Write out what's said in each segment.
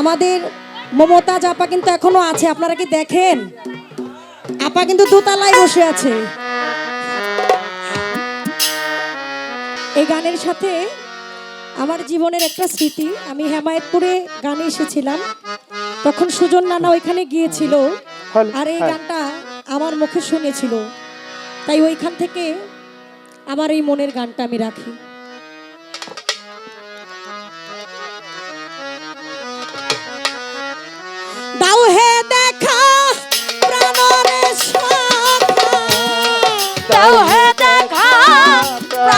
আমাদের মমতাজ আপা কিন্তু এখনও আছে আপনারা কি দেখেন? আপা কিন্তু দোতলায় বসে আছে। এই গানের সাথে আমার জীবনের একটা স্মৃতি। আমি হেমায়তপুরে গানে এসেছিলাম। তখন সুজন নানা ওইখানে গিয়েছিল আর এই হ্যাঁ। গানটা আমার মুখে শুনেছিল। তাই ওইখান থেকে আমার এই মনের গানটা আমি রাখি।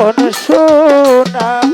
এখন শোনা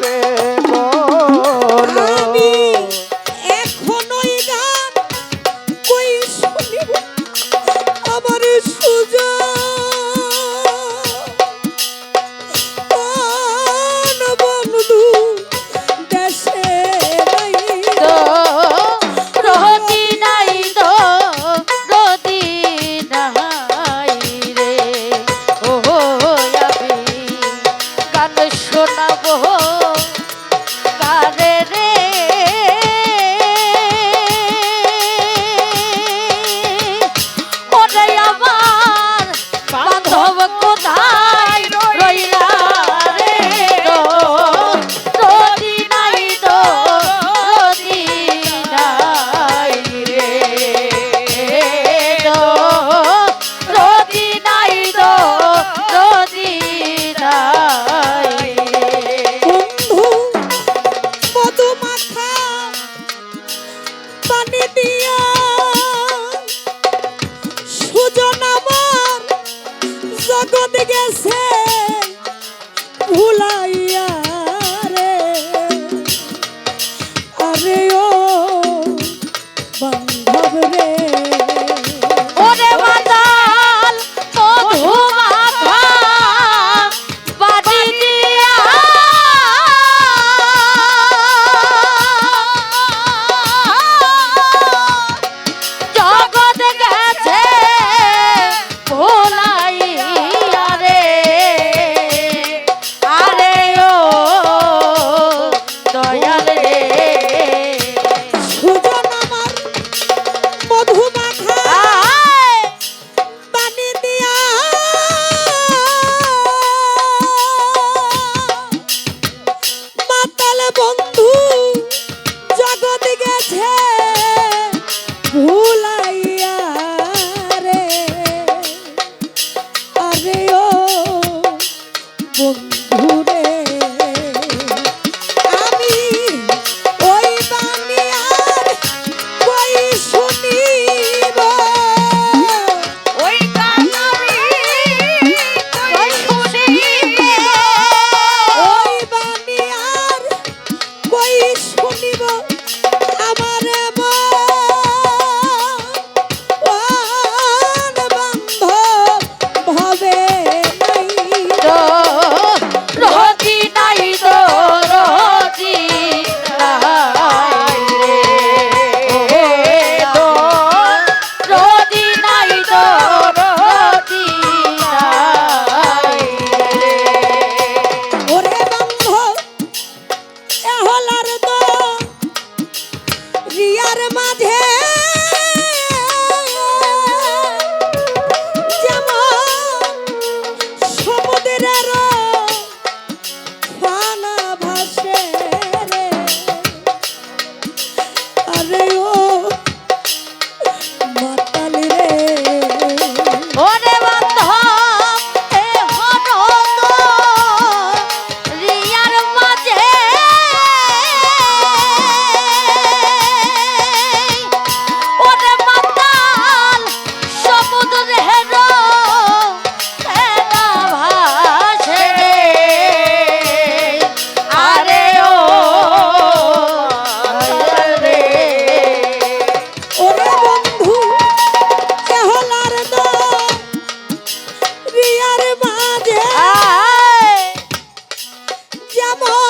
amor.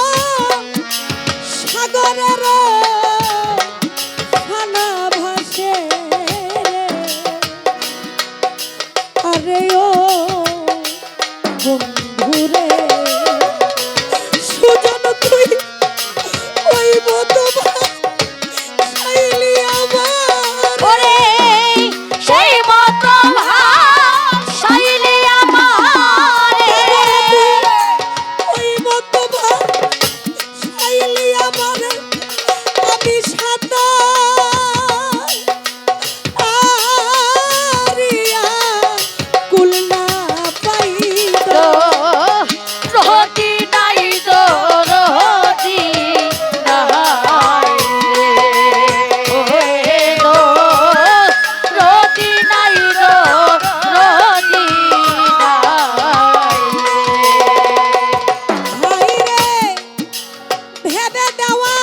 da da wa.